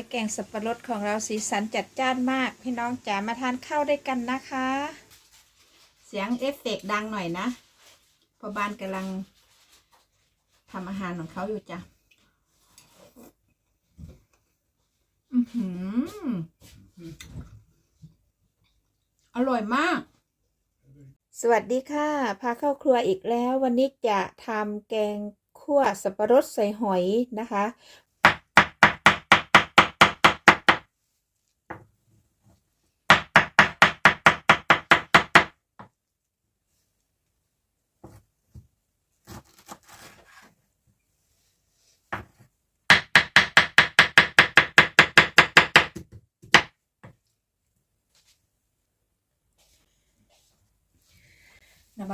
ยแกงสับปะรดของเราสีสันจัดจ้านมาก พี่น้องจ๋ามาทานข้าวด้วยกันนะคะ เสียงเอฟเฟกต์ดังหน่อยนะเพอบ้านกำลังทำอาหารของเขาอยู่จ้ะอือหืออร่อยมาก สวัสดีค่ะ พาเข้าครัวอีกแล้ว วันนี้จะทำแกงคั่วสับปะรดใส่หอยนะคะ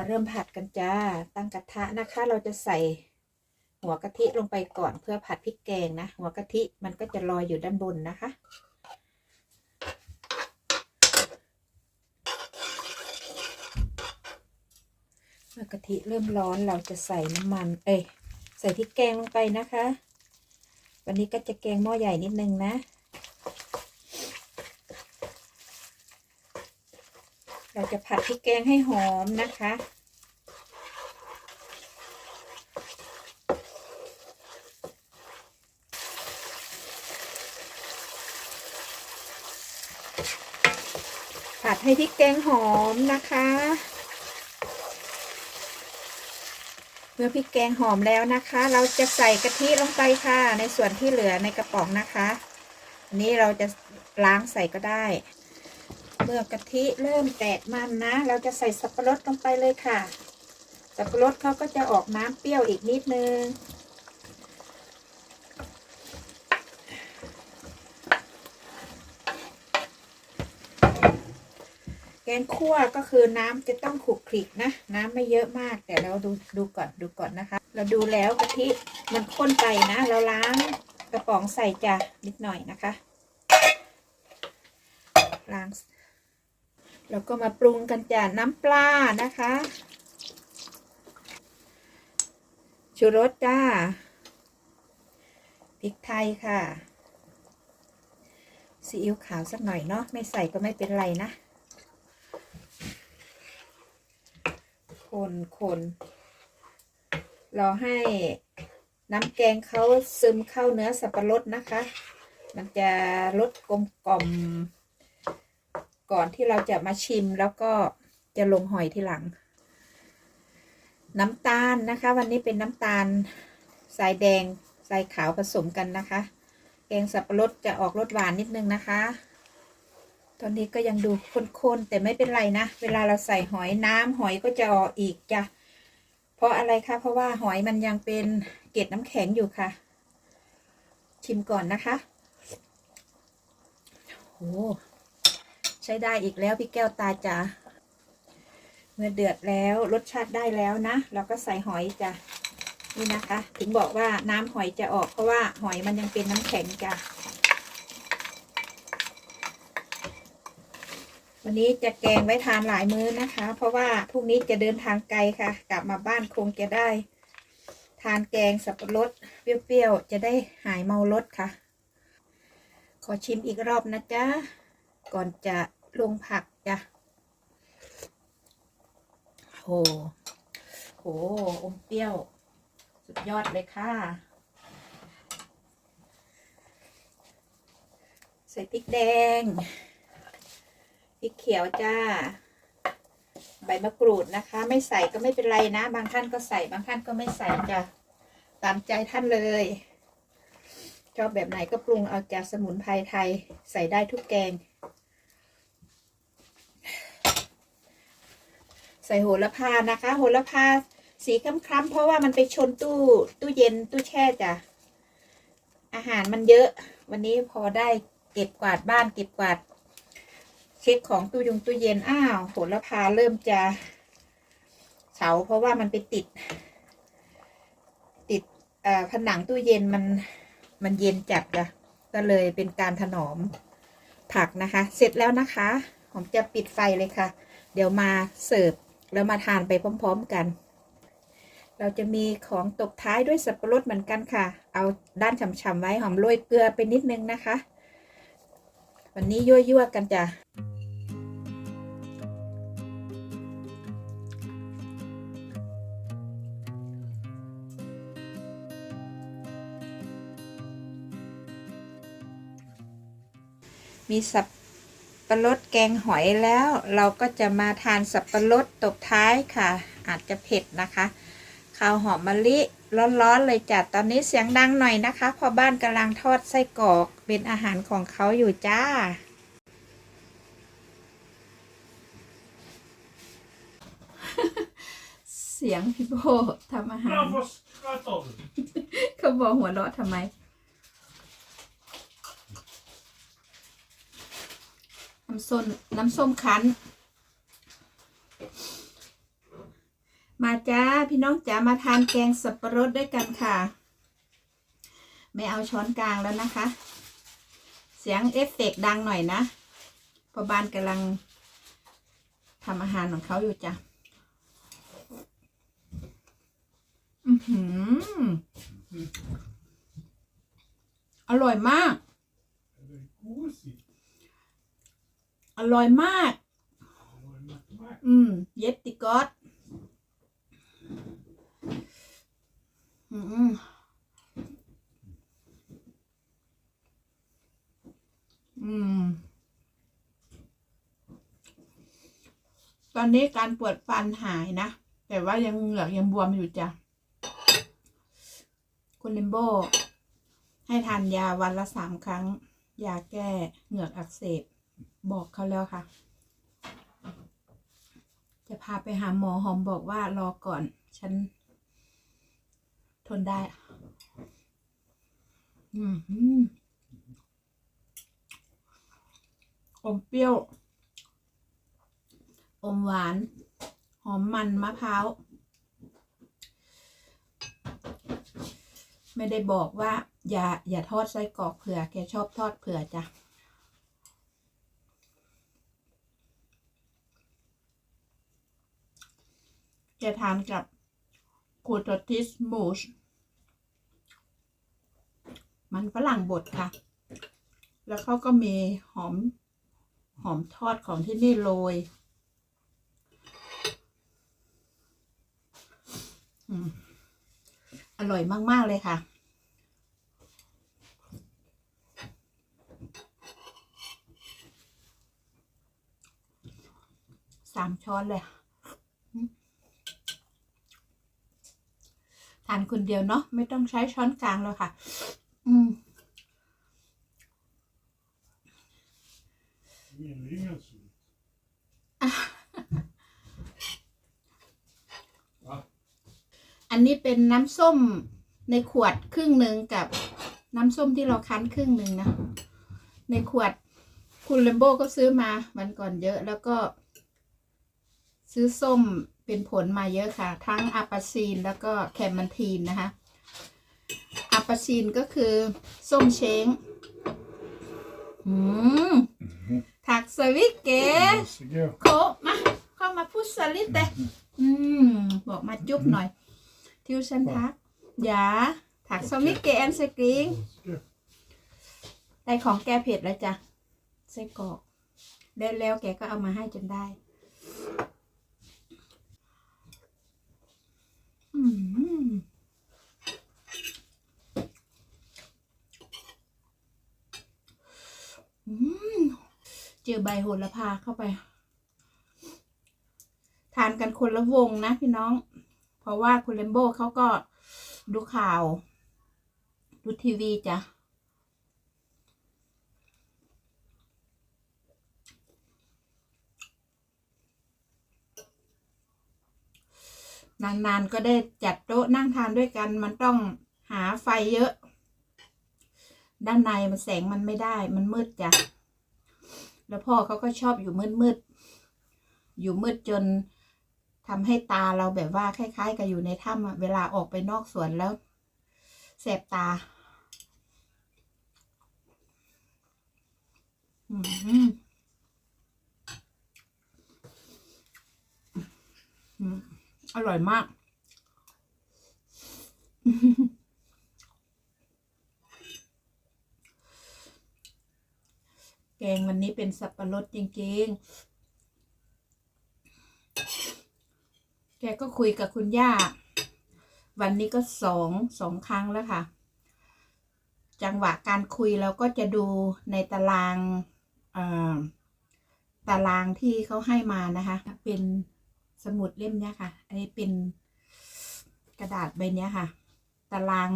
มาเริ่มผัดกันจ้า ตั้งกระทะนะคะ เราจะใส่หัวกะทิลงไปก่อนเพื่อผัดพริกแกงนะ หัวกะทิมันก็จะลอยอยู่ด้านบนนะคะ เมื่อกะทิเริ่มร้อนเราจะใส่น้ำมัน เอ้ยใส่พริกแกงลงไปนะคะ วันนี้ก็จะแกงหม้อใหญ่นิดนึงนะ เรา จะผัดพริกแกงให้หอมนะคะ ผัดให้พริกแกงหอมนะคะ เมื่อพริกแกงหอมแล้วนะคะ เราจะใส่กะทิลงไปค่ะ ในส่วนที่เหลือในกระป๋องนะคะนนี้เราจะล้างใส่ก็ได้ เมื่อกะทิเริ่มแตกมันนะ เราจะใส่สับปะรดลงไปเลยค่ะ สับปะรดเขาก็จะออกน้ำเปรี้ยวอีกนิดนึงแกงคั่วก็คือน้ำจะต้องขลุกคลิกนะ น้ำไม่เยอะมากแต่เราดูดูก่อนดูก่อนนะคะ เราดูแล้วกะทิมันข้นไปนะ เราล้างกระป๋องใส่จ้ะนิดหน่อยนะคะ ล้าง แล้วก็มาปรุงกันจากน้ำปลานะคะ ชูรสจ้าพริกไทยค่ะซีอิ๊วขาวสักหน่อยเนาะไม่ใส่ก็ไม่เป็นไรนะ คนคนรอให้น้ำแกงเขาซึมเข้าเนื้อสับปะรดนะคะ มันจะรสกลมกล่อม ก่อนที่เราจะมาชิมแล้วก็จะลงหอยทีหลัง น้ำตาลนะคะ วันนี้เป็นน้ำตาลทรายแดงทรายขาวผสมกันนะคะ แกงสับปะรดจะออกรสหวานนิดนึงนะคะ ตอนนี้ก็ยังดูข้นๆแต่ไม่เป็นไรนะ เวลาเราใส่หอยน้ำหอยก็จะออกอีกจ้ะเพราะอะไรคะเพราะว่าหอยมันยังเป็นเกล็ดน้ำแข็งอยู่ค่ะ ชิมก่อนนะคะโอ้ ใช้ได้อีกแล้วพี่แก้วตาจ๋าเมื่อเดือดแล้วรสชาติได้แล้วนะเราก็ใส่หอยจ้ะนี่นะคะ ถึงบอกว่าน้ำหอยจะออกเพราะว่าหอยมันยังเป็นน้ำแข็งจ้ะวันนี้จะแกงไว้ทานหลายมื้อนะคะ เพราะว่าพรุ่งนี้จะเดินทางไกลค่ะ กลับมาบ้านคงจะได้ ทานแกงสับปะรดเปรี้ยวๆจะได้หายเมารสค่ะ ขอชิมอีกรอบนะจ๊ะ ก่อนจะลงผักจ้ะโหโหอมเปรี้ยว สุดยอดเลยค่ะ ใส่พริกแดง พริกเขียวจ้า ใบมะกรูดนะคะ ไม่ใส่ก็ไม่เป็นไรนะ บางท่านก็ใส่ บางท่านก็ไม่ใส่จ้ะ ตามใจท่านเลยชอบแบบไหนก็ปรุงเอาจากสมุนไพรไทยใส่ได้ทุกแกง ส่โหระพานะคะ โหระพาสีคล้ำๆเพราะว่ามันไปชนตู้ตู้เย็นตู้แช่จ้ะ อาหารมันเยอะ วันนี้พอได้เก็บกวาดบ้านเก็บกวาด เช็คของตู้ยงตู้เย็นอ้าวโหระพาเริ่มจะเฉาเพราะว่ามันไปติด ติดผนังตู้เย็นมันมันเย็นจัดจ้ะก็เลยเป็นการถนอมผักนะคะ เสร็จแล้วนะคะ ผมจะปิดไฟเลยค่ะ เดี๋ยวมาเสิร์ฟ แล้วมาทานไปพร้อม ๆกัน เราจะมีของตบท้ายด้วยสับปะรดเหมือนกันค่ะ เอาด้านฉ่ำๆไว้หอมโรยเกลือไปนิดนึงนะคะ วันนี้ยั่วๆกันจ้ะมีสับปะรดแกงหอยแล้ว เราก็จะมาทานสับปะรดตบท้ายค่ะ อาจจะเผ็ดนะคะข้าวหอมมะลิร้อนๆเลยจ้ะตอนนี้เสียงดังหน่อยนะคะเพอบ้านกำลังทอดไส้กรอกเป็นอาหารของเขาอยู่จ้า เสียงพี่โบทำอาหาร Nou, wat gaat dat? เขาบอกหัวเราะทำไม น้ำส้มน้ำส้มคั้น มาจ้าพี่น้องจ๋ามาทานแกงสับปะรดด้วยกันค่ะ ไม่เอาช้อนกลางแล้วนะคะ เสียงเอฟเฟกต์ดังหน่อยนะพอบ้านกำลังทำอาหารของเขาอยู่จ้ะอือหืออร่อยมาก อร่อยมาก Mooi met gemaakt. อืม เย็ดติกอสอืมอืม ตอนนี้การปวดฟันหายนะ แต่ว่ายังเหงือกยังบวมอยู่จ้ะ คุณลิมโบ ให้ทานยาวันละสามครั้ง ยาแก้เหงือกอักเสบ บอกเขาแล้วค่ะ จะพาไปหาหมอหอมบอกว่ารอก่อน ฉัน ทนได้อืมอืมอมเปรี้ยว อมหวาน หอมมันมะพร้าว ไม่ได้บอกว่า อย่า อย่าทอดไส้กรอกเผื่อแกชอบทอดเผื่อจ้ะ จะทานกับคูตติสมูชมันฝรั่งบดค่ะ แล้วเขาก็มีหอม หอมทอดของที่นี่โรยอืมอร่อยมาก ๆ เลยค่ะ สามช้อนเลย ทานคนเดียวเนาะไม่ต้องใช้ช้อนกลางแล้วค่ะ อืมอันนี้เป็นน้ำส้มในขวดครึ่งหนึ่งกับน้ำส้มที่เราคั้นครึ่งหนึ่งนะ ในขวดคุณเลมโบก็ซื้อมาวันก่อนเยอะแล้วก็ซื้อส้ม เป็นผลมาเยอะค่ะ ทั้งอาปาซีนแล้วก็แคมมันทีนนะคะอาปาซีนก็คือ ส้มเช้งอืมถักสวิตเก๋โคมาเข้ามาพูดสลิดเตอืม บอกมาจุ๊บหน่อย ทิวชันทักอย่าถักสมิกเกแอนสกรีงได้ของแกเผ็ดแล้วจ้ะไส้กรอกแล้วแล้วแกก็เอามาให้จนได้ อืมอืม เจอใบโหระพาเข้าไป ทานกันคนละวงนะพี่น้อง เพราะว่าคุณเลมโบเขาก็ดูข่าว ดูทีวีจ้ะ นานๆก็ได้จัดโต๊ะนั่งทานด้วยกัน มันต้องหาไฟเยอะ ด้านในมันแสงมันไม่ได้ มันมืดจ้ะแล้วพ่อเขาก็ชอบอยู่มืดๆอยู่มืดจนทำให้ตาเราแบบว่าคล้าย ๆ กับอยู่ในถ้ำอะเวลาออกไปนอกสวนแล้วแสบตา อืมอืม อร่อยมาก แกงวันนี้เป็นสับปะรดจริงๆ แกก็คุยกับคุณย่า วันนี้ก็สองสองครั้งแล้วค่ะ จังหวะการคุยเราก็จะดูในตารางตารางที่เขาให้มานะคะ เป็น สมุดเล่มเนี้ยค่ะ อันนี้เป็นกระดาษใบเนี้ยค่ะ ตาราง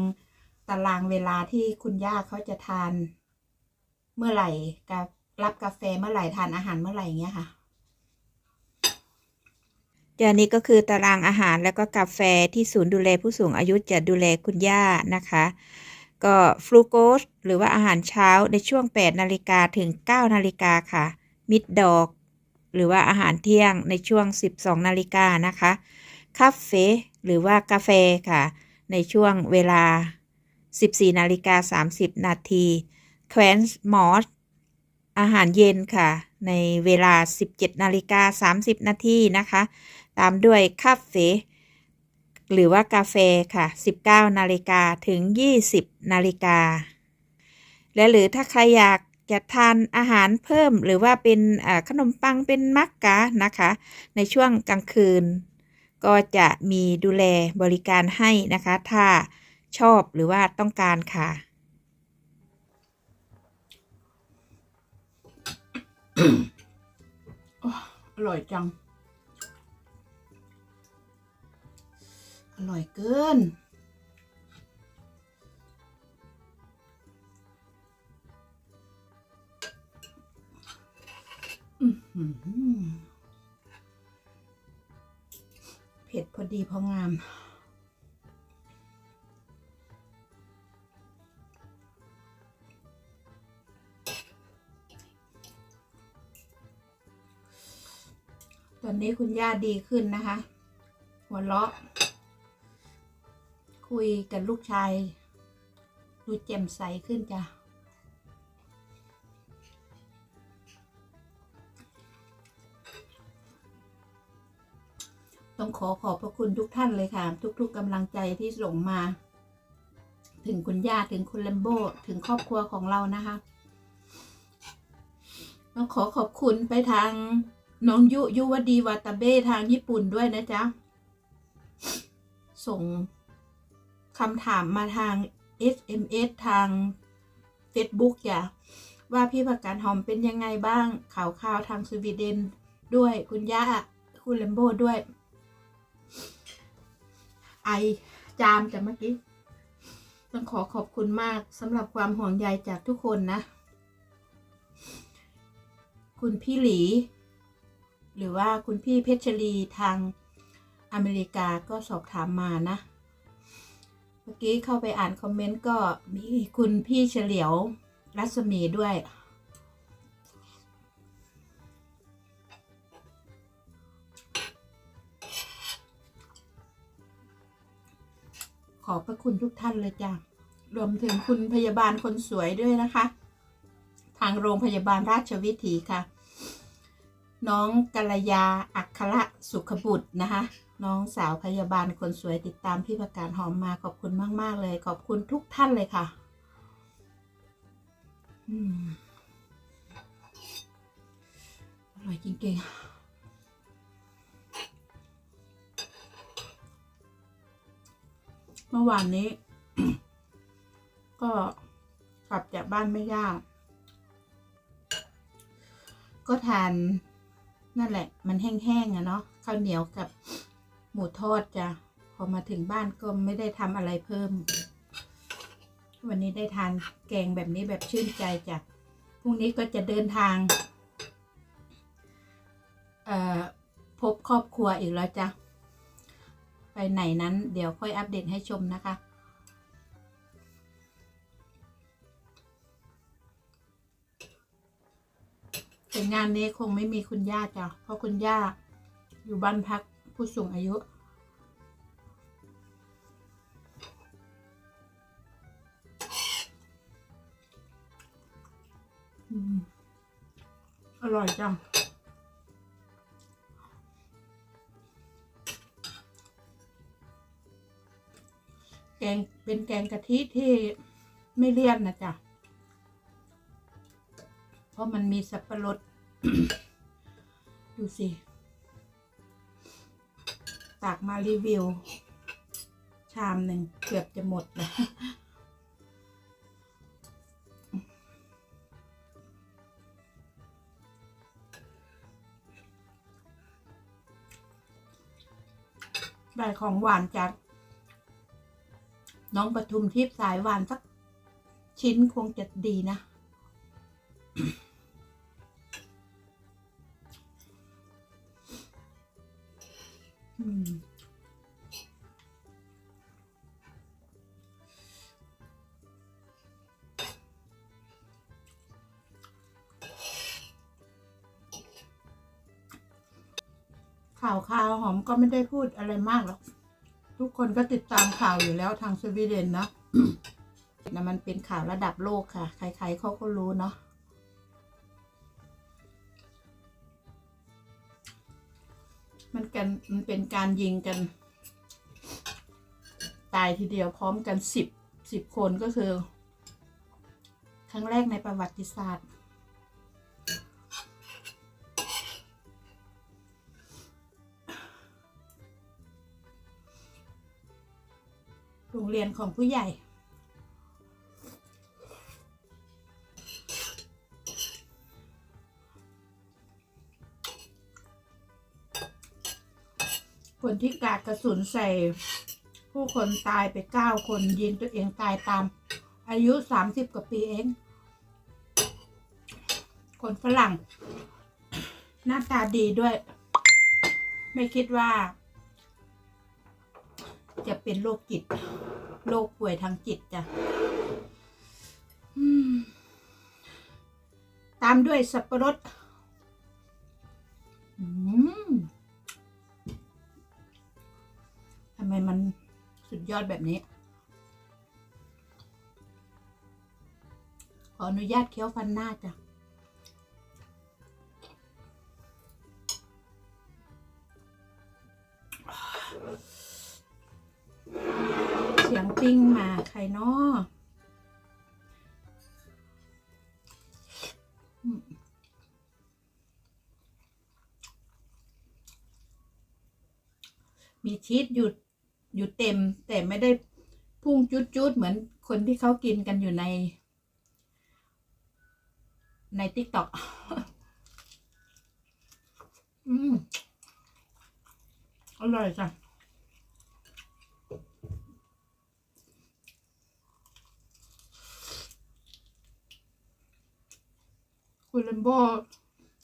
ตารางเวลาที่คุณย่าเขาจะทานเมื่อไหร่กับรับกาแฟเมื่อไหร่ทานอาหารเมื่อไหร่เงี้ยค่ะจานี้ก็คือตารางอาหารแล้วก็กาแฟที่ศูนย์ดูแลผู้สูงอายุจะดูแลคุณย่านะคะ ก็ฟลูโกสหรือว่าอาหารเช้าในช่วง 8 นาฬิกาถึง 9 นาฬิกาค่ะ มิดดอก หรือว่าอาหารเที่ยงในช่วง 12 นาฬิกานะคะคาเฟ่หรือว่ากาแฟค่ะ ในช่วงเวลา 14 นาฬิกา 30 นาทีแควนส์มอสอาหารเย็นค่ะ ในเวลา 17 นาฬิกา 30 นาทีนะคะ ตามด้วยคาเฟ่หรือว่ากาแฟค่ะ 19 นาฬิกาถึง 20 นาฬิกาและหรือถ้าใครอยาก จะทานอาหารเพิ่มหรือว่าเป็นขนมปังเป็นมักกะนะคะ ในช่วงกลางคืน ก็จะมีดูแลบริการให้นะคะ ถ้าชอบหรือว่าต้องการค่ะ อร่อยจัง อร่อยเกิน เผ็ดพอดีพองาม ตอนนี้คุณย่าดีขึ้นนะคะ หัวเราะ คุยกับลูกชาย ดูแจ่มใสขึ้นจ้ะ ขอขอบพระคุณทุกท่านเลยค่ะ ทุกๆกำลังใจที่ส่งมา ถึงคุณย่าถึงคุณแลมโบถึงครอบครัวของเรานะคะ ต้องขอขอบคุณไปทางน้องยุยุวดีวาตาเบ้ทางญี่ปุ่นด้วยนะจ๊ะ ส่งคำถามมาทาง SMS ทาง Facebook จ้ะว่าพี่ผักกาดหอมเป็นยังไงบ้างข่าวข่าวทางสวีเดนด้วยคุณย่าคุณแลมโบด้วย ไอจามจากเมื่อกี้ ต้องขอขอบคุณมากสำหรับความห่วงใยจากทุกคนนะ คุณพี่หลี หรือว่าคุณพี่เพชรลีทางอเมริกาก็สอบถามมานะ เมื่อกี้เข้าไปอ่านคอมเมนต์ก็มีคุณพี่เฉลียวรัศมีด้วย ขอบพระคุณทุกท่านเลยจ้ะรวมถึงคุณพยาบาลคนสวยด้วยนะคะ ทางโรงพยาบาลราชวิถีค่ะ น้องกัลยาอัคระสุขบุตรนะคะ น้องสาวพยาบาลคนสวยติดตามพี่ประการหอมมาขอบคุณมาก ๆ เลย ขอบคุณทุกท่านเลยค่ะอืมอร่อยจริงๆ เมื่อวานนี้ ก็กลับจากบ้านไม่ยาก ก็ทานนั่นแหละ มันแห้งๆอะเนาะข้าวเหนียวกับหมูทอดจ้ะพอมาถึงบ้านก็ไม่ได้ทำอะไรเพิ่ม วันนี้ได้ทานแกงแบบนี้แบบชื่นใจจ้ะพรุ่งนี้ก็จะเดินทางพบครอบครัวอีกแล้วจ้ะ ไปไหนนั้นเดี๋ยวค่อยอัปเดตให้ชมนะคะแต่งานนี้คงไม่มีคุณย่าจ้ะ เพราะคุณย่าอยู่บ้านพักผู้สูงอายุอืมอร่อยจัง แกงเป็นแกงกะทิที่ไม่เลี่ยนนะจ๊ะ เพราะมันมีสับปะรด ดูสิ ตากมารีวิว ชามหนึ่งเกือบจะหมดแล้วได้ของหวานจาก น้องปทุมทิพย์สายหวานสักชิ้นคงจะดีนะ อืมข่าวข่าวหอมก็ไม่ได้พูดอะไรมากหรอก ทุกคนก็ติดตามข่าวอยู่แล้วทางสวีเดนนะนะมันเป็นข่าวระดับโลกค่ะ ใครๆเขาก็รู้เนาะมันกันมันเป็นการยิงกัน ตายทีเดียวพร้อมกันสิบสิบคนก็คือ ครั้งแรกในประวัติศาสตร์ โรงเรียนของผู้ใหญ่ คนที่กาดกระสุนใส่ ผู้คนตายไปเก้าคนยิงตัวเองตายตาม อายุสามสิบกว่าปีเอง คนฝรั่ง หน้าตาดีด้วย ไม่คิดว่า จะเป็นโรคจิต โรคป่วยทางจิตจ้ะตามด้วยสับปะรดทำไมมันสุดยอดแบบนี้ ขออนุญาตเคี้ยวฟันหน้าจ้ะ เสียงปิ้งมาใครนาะอืมมีชีสอยู่อยู่เต็ม แต่ไม่ได้พุ่งจุดๆเหมือนคนที่เขากินกันอยู่ใน ในติ๊กต็อกอืมอร่อยจ้ะ คุณเลมโบ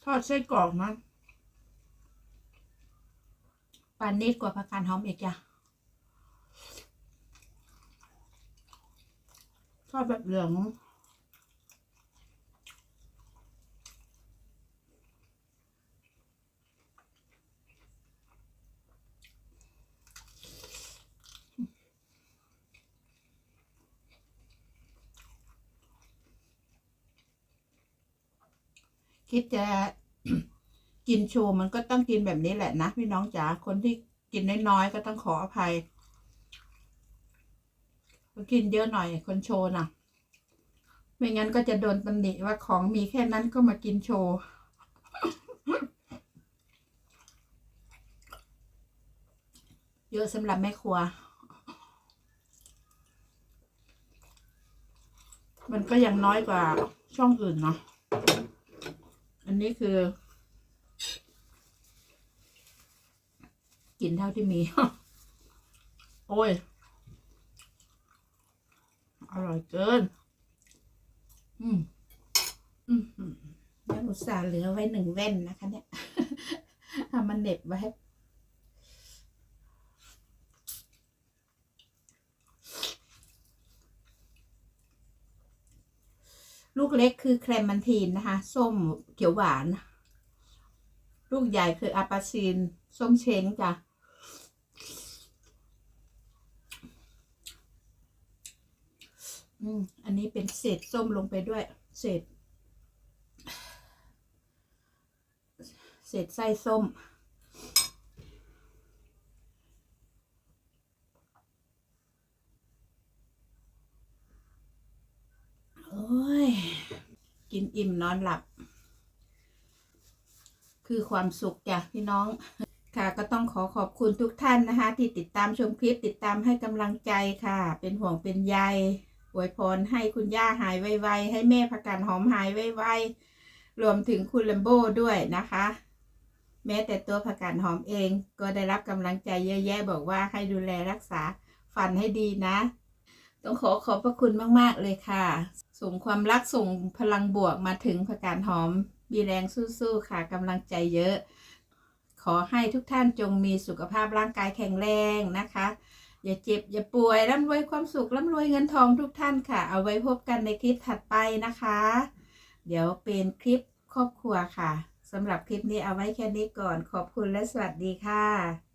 ทอดไส้กรอกนะปานนิดกว่าผักกาดหอมอีกจ้ะทอดแบบเหลือง คิดจะกินโชว์มันก็ต้องกินแบบนี้แหละนะพี่น้องจ๋าคนที่กินน้อยๆก็ต้องขออภัยกินเยอะหน่อยคนโชว์นะไม่งั้นก็จะโดนตำหนิว่าของมีแค่นั้นก็มากินโชว์เยอะสำหรับแม่ครัว มันก็ยังน้อยกว่าช่องอื่นเนาะ อันนี้คือ กินเท่าที่มี โอ้ย อร่อยเกิน อืมอืมอืมแล้วอุตส่าห์เหลือไว้หนึ่งแว่นนะคะ เนี่ยทำมันเหน็บไว้ ลูกเล็กคือแคลมมันทีนนะคะ ส้มเขียวหวาน ลูกใหญ่คืออาปาซีนส้มเช้งจ้ะอืมอันนี้เป็นเศษส้มลงไปด้วย เศษ เศษไส้ส้ม โอ้ย กินอิ่มนอนหลับ คือความสุขจ้ะพี่น้อง ค่ะก็ต้องขอขอบคุณทุกท่านนะคะ ที่ติดตามชมคลิปติดตามให้กำลังใจค่ะ เป็นห่วงเป็นใยอวยพรให้คุณย่าหายไวๆ ให้แม่ผักกาดหอมหายไวๆ รวมถึงคุณลัมโบ้ด้วยนะคะ แม้แต่ตัวผักกาดหอมเอง ก็ได้รับกำลังใจเยอะแยะบอกว่าให้ดูแลรักษาฟันให้ดีนะ ต้องขอขอบพระคุณมาก ๆ เลยค่ะ ส่งความรักส่งพลังบวกมาถึงผักกาดหอม มีแรงสู้ๆค่ะกำลังใจเยอะ ขอให้ทุกท่านจงมีสุขภาพร่างกายแข็งแรงนะคะ อย่าเจ็บอย่าป่วยร่ำรวยความสุขร่ำรวยเงินทองทุกท่านค่ะ เอาไว้พบกันในคลิปถัดไปนะคะ เดี๋ยวเป็นคลิปครอบครัวค่ะสำหรับคลิปนี้เอาไว้แค่นี้ก่อนขอบคุณและสวัสดีค่ะ